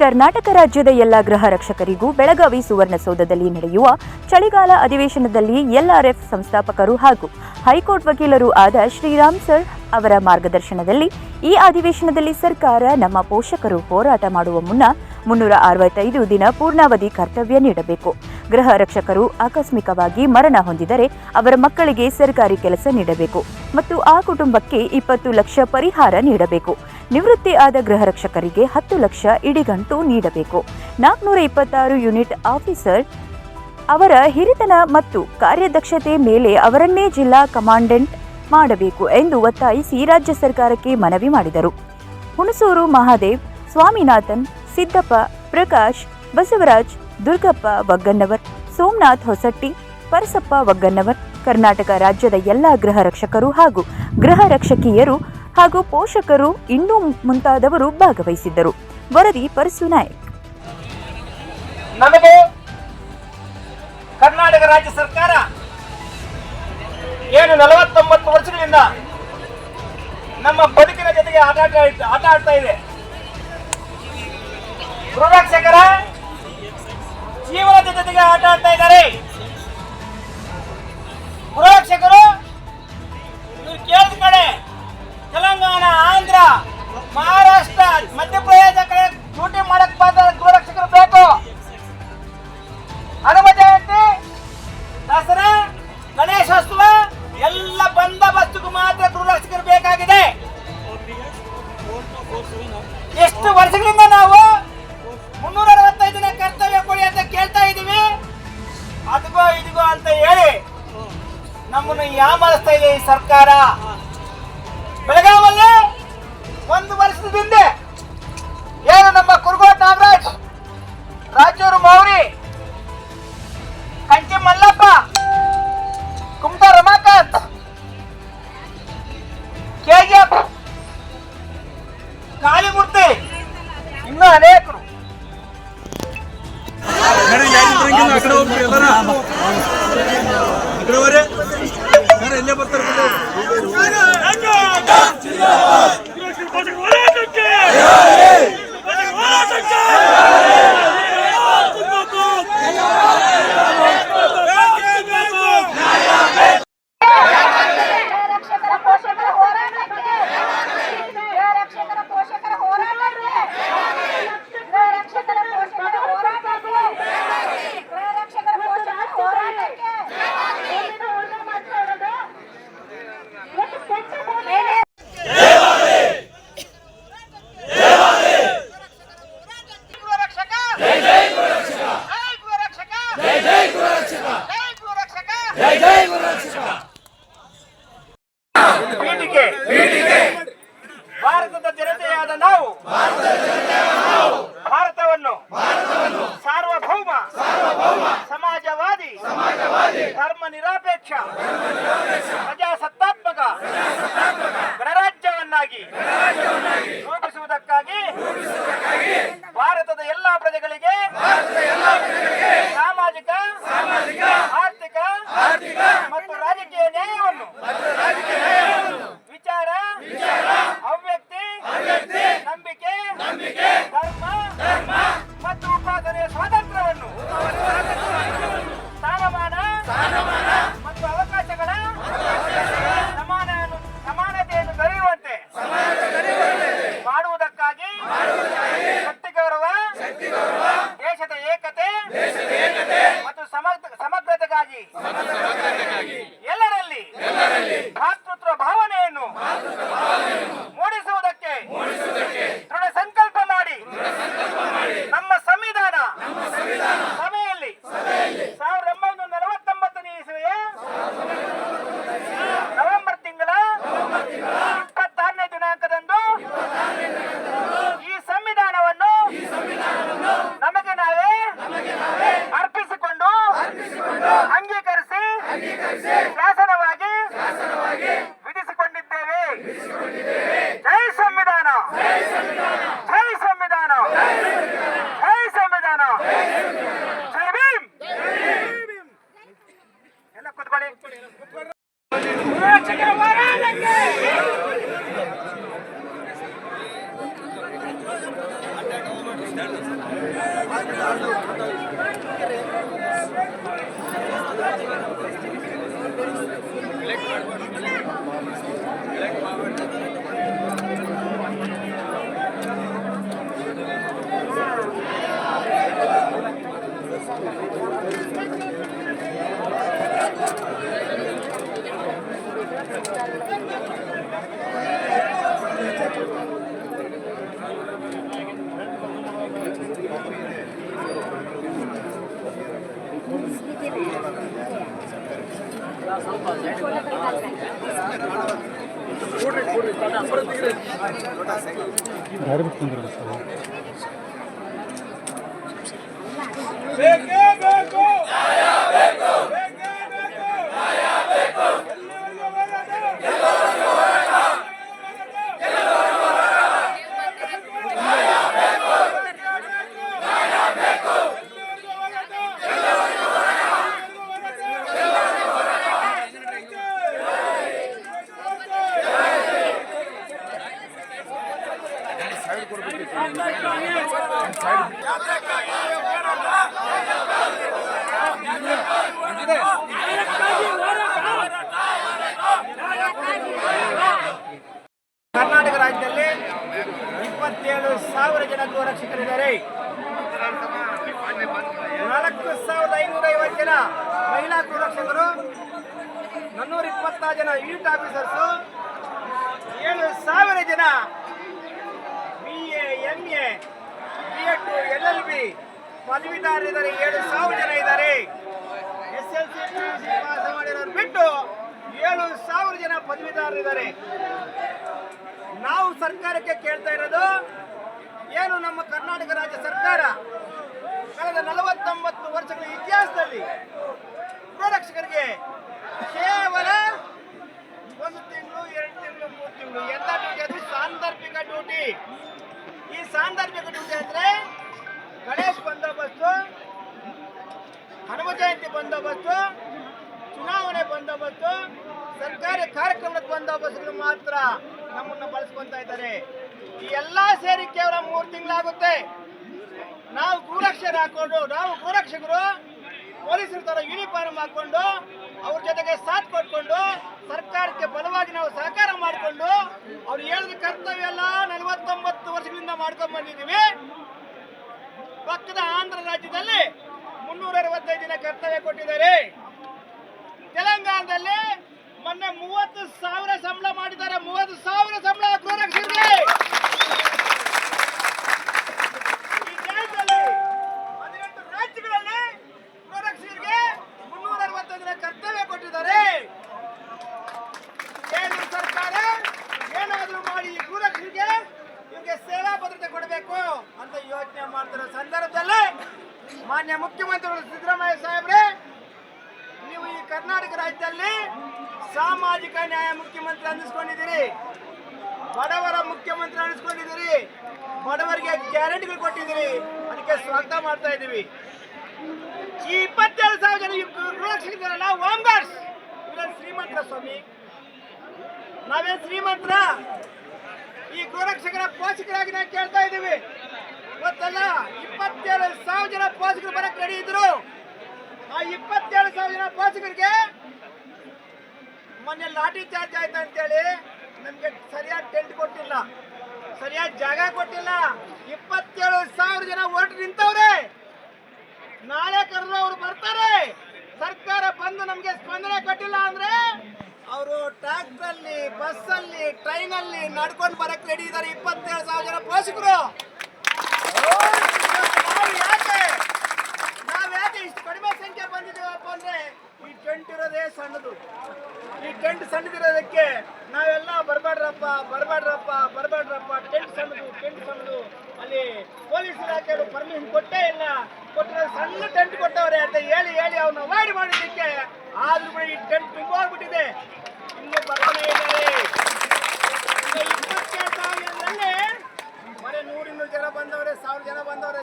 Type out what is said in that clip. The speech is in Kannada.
ಕರ್ನಾಟಕ ರಾಜ್ಯದ ಎಲ್ಲ ಗೃಹ ರಕ್ಷಕರಿಗೂ ಬೆಳಗಾವಿ ಸುವರ್ಣಸೌಧದಲ್ಲಿ ನಡೆಯುವ ಚಳಿಗಾಲ ಅಧಿವೇಶನದಲ್ಲಿ ಎಲ್ಆರ್ಎಫ್ ಸಂಸ್ಥಾಪಕರು ಹಾಗೂ ಹೈಕೋರ್ಟ್ ವಕೀಲರು ಆದ ಶ್ರೀರಾಮ್ ಸರ್ ಅವರ ಮಾರ್ಗದರ್ಶನದಲ್ಲಿ ಈ ಅಧಿವೇಶನದಲ್ಲಿ ಸರ್ಕಾರ ನಮ್ಮ ಪೋಷಕರು ಹೋರಾಟ ಮಾಡುವ ಮುನ್ನ ಮುನ್ನೂರ ಅರವತ್ತೈದು ದಿನ ಪೂರ್ಣಾವಧಿ ಕರ್ತವ್ಯ ನೀಡಬೇಕು. ಗೃಹ ರಕ್ಷಕರು ಆಕಸ್ಮಿಕವಾಗಿ ಮರಣ ಹೊಂದಿದರೆ ಅವರ ಮಕ್ಕಳಿಗೆ ಸರ್ಕಾರಿ ಕೆಲಸ ನೀಡಬೇಕು ಮತ್ತು ಆ ಕುಟುಂಬಕ್ಕೆ ಇಪ್ಪತ್ತು ಲಕ್ಷ ಪರಿಹಾರ ನೀಡಬೇಕು. ನಿವೃತ್ತಿ ಆದ ಗೃಹ ರಕ್ಷಕರಿಗೆ ಹತ್ತು ಲಕ್ಷ ಇಡಿಗಂಟು ನೀಡಬೇಕು. ನಾಲ್ಕುನೂರ ಇಪ್ಪತ್ತಾರು ಯೂನಿಟ್ ಆಫೀಸರ್ ಅವರ ಹಿರಿತನ ಮತ್ತು ಕಾರ್ಯದಕ್ಷತೆ ಮೇಲೆ ಅವರನ್ನೇ ಜಿಲ್ಲಾ ಕಮಾಂಡೆಂಟ್ ಮಾಡಬೇಕು ಎಂದು ಒತ್ತಾಯಿಸಿ ರಾಜ್ಯ ಸರ್ಕಾರಕ್ಕೆ ಮನವಿ ಮಾಡಿದರು. ಹುಣಸೂರು ಮಹಾದೇವ್, ಸ್ವಾಮಿನಾಥನ್, ಸಿದ್ದಪ್ಪ, ಪ್ರಕಾಶ್, ಬಸವರಾಜ್ ದುರ್ಗಪ್ಪ ವಗ್ಗನ್ನವರ್ ಸೋಮನಾಥ್ ಹೊಸಟ್ಟಿ, ಪರಸಪ್ಪ ಒಗ್ಗನ್ನವರ್, ಕರ್ನಾಟಕ ರಾಜ್ಯದ ಎಲ್ಲ ಗೃಹ ರಕ್ಷಕರು ಹಾಗೂ ಗೃಹ ರಕ್ಷಕಿಯರು ಹಾಗೂ ಪೋಷಕರು ಇನ್ನೂ ಮುಂತಾದವರು ಭಾಗವಹಿಸಿದ್ದರು. ವರದಿ ಪರಸು ನಾಯಕ್. ನಮಗೆ ಕರ್ನಾಟಕ ರಾಜ್ಯ ಸರ್ಕಾರ ಏನು ನಲವತ್ತೊಂಬತ್ತು ವರ್ಷಗಳಿಂದ ನಮ್ಮ ಬದುಕಿನ ಜೊತೆಗೆ ಆಟ ಆಟ ಆಟ ಆಡ್ತಾ ಇದೆ ಗೃಹರಕ್ಷಕರ ಜೀವನದ ಜೊತೆಗೆ ಆಟ ಆಡ್ತಾ ಇದ್ದಾರೆ. ಗೃಹರಕ್ಷಕರು ನೀವು ಕೇಳಿದ ಕಡೆ ತೆಲಂಗಾಣ ಆಂಧ್ರ ಮಹಾರಾಷ್ಟ್ರ ಮಧ್ಯಪ್ರದೇಶ ಕಡೆ ನಮ್ಮನ್ನು ಯಾಮರಿಸ್ತಾ ಇದೆ ಈ ಸರ್ಕಾರ? ಬೆಳಗಾವಲ್ಲಿ ಒಂದು ವರ್ಷದ ಭಾರತದ ಜನತೆಯಾದ ನಾವು ಭಾರತವನ್ನು ಸಾರ್ವಭೌಮ ಸಮಾಜವಾದಿ ಧರ್ಮ ನಿರಾಪೇಕ್ಷ Black Marvel. Black Marvel. ಬೇಕೇ ಬೇಕು ಬೇಕೇ ಬೇಕು ಎಲ್ಲಿವರೆಗೂ ಹೋರಾಟ? ಎಲ್ಲಿವರೆಗೂ ಹೋರಾಟ? ಎಲ್ಲಿವರೆಗೂ ಹೋರಾಟ? ಕರ್ನಾಟಕ ರಾಜ್ಯದಲ್ಲಿ ಇಪ್ಪತ್ತೇಳು ಸಾವಿರ ಜನ ಗೋರಕ್ಷಕರಿದ್ದಾರೆ ನಾಲ್ಕು ಸಾವಿರದ ಐನೂರ ಐವತ್ತು ಜನ ಮಹಿಳಾ ಗೋರಕ್ಷಕರು ನಾನ್ನೂರ ಇಪ್ಪತ್ತಾರು ಜನ ಯೂನಿಟ್ ಆಫೀಸರ್ಸು ಏಳು ಸಾವಿರ ಜನ B A M A B Ed L L B ಪದವೀಧರರಿದ್ದಾರೆ. ಏಳು ಸಾವಿರ ಜನ ಇದ್ದಾರೆ. S L C P U C pass ಮಾಡಿರೋರು ಬಿಟ್ಟು ಏಳು ಸಾವಿರ ಜನ ಪದವೀಧರರಿದ್ದಾರೆ. ನಾವು ಸರ್ಕಾರಕ್ಕೆ ಕೇಳ್ತಾ ಇರೋದು ಏನು ನಮ್ಮ ಕರ್ನಾಟಕ ರಾಜ್ಯ ಸರ್ಕಾರ ಕಳೆದ ನಲವತ್ತೊಂಬತ್ತು ವರ್ಷಗಳ ಇತಿಹಾಸದಲ್ಲಿ ಗೃಹರಕ್ಷಕರಿಗೆ ಕೇವಲ ಒಂದು ತಿಂಗಳು, ಎರಡು ತಿಂಗಳು, ಮೂರು ತಿಂಗಳು ಎಲ್ಲ ಡ್ಯೂಟಿ ಅದು ಸಾಂದರ್ಭಿಕ ಡ್ಯೂಟಿ ಈ ಸಾಂದರ್ಭಿಕ ಡ್ಯೂಟಿ ಅಂದ್ರೆ ಗಣೇಶ್ ಬಂದೋಬಸ್ತು, ಹನುಮ ಜಯಂತಿ ಬಂದೋಬಸ್ತು, ಚುನಾವಣೆ ಬಂದೋಬಸ್ತು, ಸರ್ಕಾರಿ ಕಾರ್ಯಕ್ರಮದ ಬಂದೋಬಸ್ತುಗಳು ಮಾತ್ರ ನಮ್ಮನ್ನು ಬಳಸ್ಕೊಂತ ಇದ್ದಾರೆ. ಈ ಎಲ್ಲಾ ಸೇರಿ ಕೇವಲ ಮೂರು ತಿಂಗಳಾಗುತ್ತೆ. ನಾವು ಗೃಹರಕ್ಷಕರು ಹಾಕೊಂಡು ನಾವು ಗೋರಕ್ಷಕರು ಪೊಲೀಸರ ತರ ಯೂನಿಫಾರ್ಮ್ ಹಾಕೊಂಡು ಅವ್ರ ಜೊತೆಗೆ ಸಾಥ್ ಕೊಟ್ಕೊಂಡು, ಸರ್ಕಾರಕ್ಕೆ ಬಲವಾಗಿ ನಾವು ಸಹಕಾರ ಮಾಡಿಕೊಂಡು, ಅವ್ರು ಹೇಳಿದ ಕರ್ತವ್ಯ ಎಲ್ಲ ನಲವತ್ತೊಂಬತ್ತು ವರ್ಷಗಳಿಂದ ಮಾಡ್ಕೊಂಡ್ ಬಂದಿದ್ದೀವಿ. ಪಕ್ಕದ ಆಂಧ್ರ ರಾಜ್ಯದಲ್ಲಿ ಮುನ್ನೂರ ಅರವತ್ತೈದು ದಿನ ಕರ್ತವ್ಯ ಕೊಟ್ಟಿದ್ದಾರೆ. ತೆಲಂಗಾಣದಲ್ಲಿ ಮೊನ್ನೆ ಮೂವತ್ತು ಸಾವಿರ ಸಂಬಳ ಮಾಡಿದ್ದಾರೆ, ಮೂವತ್ತು ಸಾವಿರ ಸಂಬಳ ಮಾನ್ಯ ಮುಖ್ಯಮಂತ್ರಿಗಳು ಸಿದ್ದರಾಮಯ್ಯ ಸಾಹೇಬ್ರೆ, ನೀವು ಈ ಕರ್ನಾಟಕ ರಾಜ್ಯದಲ್ಲಿ ಸಾಮಾಜಿಕ ನ್ಯಾಯ ಮುಖ್ಯಮಂತ್ರಿ ಅನ್ನಿಸ್ಕೊಂಡಿದ್ದೀರಿ. ಬಡವರ ಮುಖ್ಯಮಂತ್ರಿ ಅನ್ನಿಸ್ಕೊಂಡಿದ್ದೀರಿ. ಬಡವರಿಗೆ ಗ್ಯಾರಂಟಿಗಳು ಕೊಟ್ಟಿದ್ದೀರಿ. ಅದಕ್ಕೆ ಸ್ವಾಗತ ಮಾಡ್ತಾ ಇದ್ದೀವಿ. ಈ ಇಪ್ಪತ್ತೇಳು ಸಾವಿರ ಜನ ಈ ಗೃಹರಕ್ಷಕರಲ್ಲ ಇಲ್ಲ ಶ್ರೀಮಂತ ಸ್ವಾಮಿ? ನಾವೇನು ಶ್ರೀಮಂತರ? ಈ ಗೃಹರಕ್ಷಕರ ಪೋಷಕರಾಗಿ ನಾವು ಕೇಳ್ತಾ ಇದ್ದೀವಿ. ಗೊತ್ತಲ್ಲ ಇಪ್ಪತ್ತೇಳು ಸಾವಿರ ಜನ ಪೋಷಕರು ಬರಕ್ ರೆಡಿ ಇದ್ರು. ಆ ಇಪ್ಪತ್ತೇಳು ಸಾವಿರ ಜನ ಪೋಷಕರಿಗೆ ಮೊನ್ನೆ ಲಾಠಿ ಚಾರ್ಜ್ ಆಯ್ತು ಅಂತೇಳಿ ನಮ್ಗೆ ಸರಿಯಾದ ಟೆಂಟ್ ಕೊಟ್ಟಿಲ್ಲ. ಸರಿಯಾದ ಜಾಗ ಕೊಟ್ಟಿಲ್ಲ. ಇಪ್ಪತ್ತೇಳು ಸಾವಿರ ಜನ ಓಟ್ ನಿಂತವ್ರೆ. ನಾಳೆ ಕರೆದು ಅವ್ರು ಬರ್ತಾರೆ. ಸರ್ಕಾರ ಬಂದು ನಮ್ಗೆ ಸ್ಪಂದನೆ ಕೊಟ್ಟಿಲ್ಲ ಅಂದ್ರೆ ಅವರು ಟ್ರ್ಯಾಕ್ಟ್ರಲ್ಲಿ ಬಸ್ಸಲ್ಲಿ, ಟ್ರೈನಲ್ಲಿ ನಡ್ಕೊಂಡು ಬರಕ್ ರೆಡಿ ಇದ್ದಾರೆ ಇಪ್ಪತ್ತೇಳು ಸಾವಿರ ಜನ ಪೋಷಕರು. ನಾವ್ಯಾಕೆ ಇಷ್ಟು ಕಡಿಮೆ ಸಂಖ್ಯೆ ಬಂದಿದ್ದೀವಪ್ಪ ಅಂದ್ರೆ ಈ ಟೆಂಟ್ ಇರೋದೇ ಸಣ್ಣದು ಈ ಟೆಂಟ್ ಸಣ್ಣದಿರೋದಕ್ಕೆ ನಾವೆಲ್ಲ ಬರಬೇಡ್ರಪ್ಪ ಬರಬೇಡ್ರಪ್ಪ ಬರಬೇಡ್ರಪ್ಪ ಟೆಂಟ್ ಸಣ್ಣದು ಟೆಂಟ್ ಸಣ್ಣದು ಅಲ್ಲಿ ಪೊಲೀಸ್ ಇಲಾಖೆಯವರು ಪರ್ಮಿಷನ್ ಕೊಟ್ಟೇ ಇಲ್ಲ ಕೊಟ್ಟರೆ ಸಣ್ಣ ಟೆಂಟ್ ಕೊಟ್ಟವ್ರೆ ಅಂತ ಹೇಳಿ ಹೇಳಿ ಅವನ್ನ ಮಾಡಿಕ್ಕೆ ಆದರೂ ಆದ್ರೂ ಈ ಟೆಂಟ್ ತುಂಬೋಗ್ಬಿಟ್ಟಿದೆ ಇನ್ನು ಬರೋದೇ ಜನ ಬಂದವ್ರೆ ಸಾವಿರ ಜನ ಬಂದವ್ರೆ.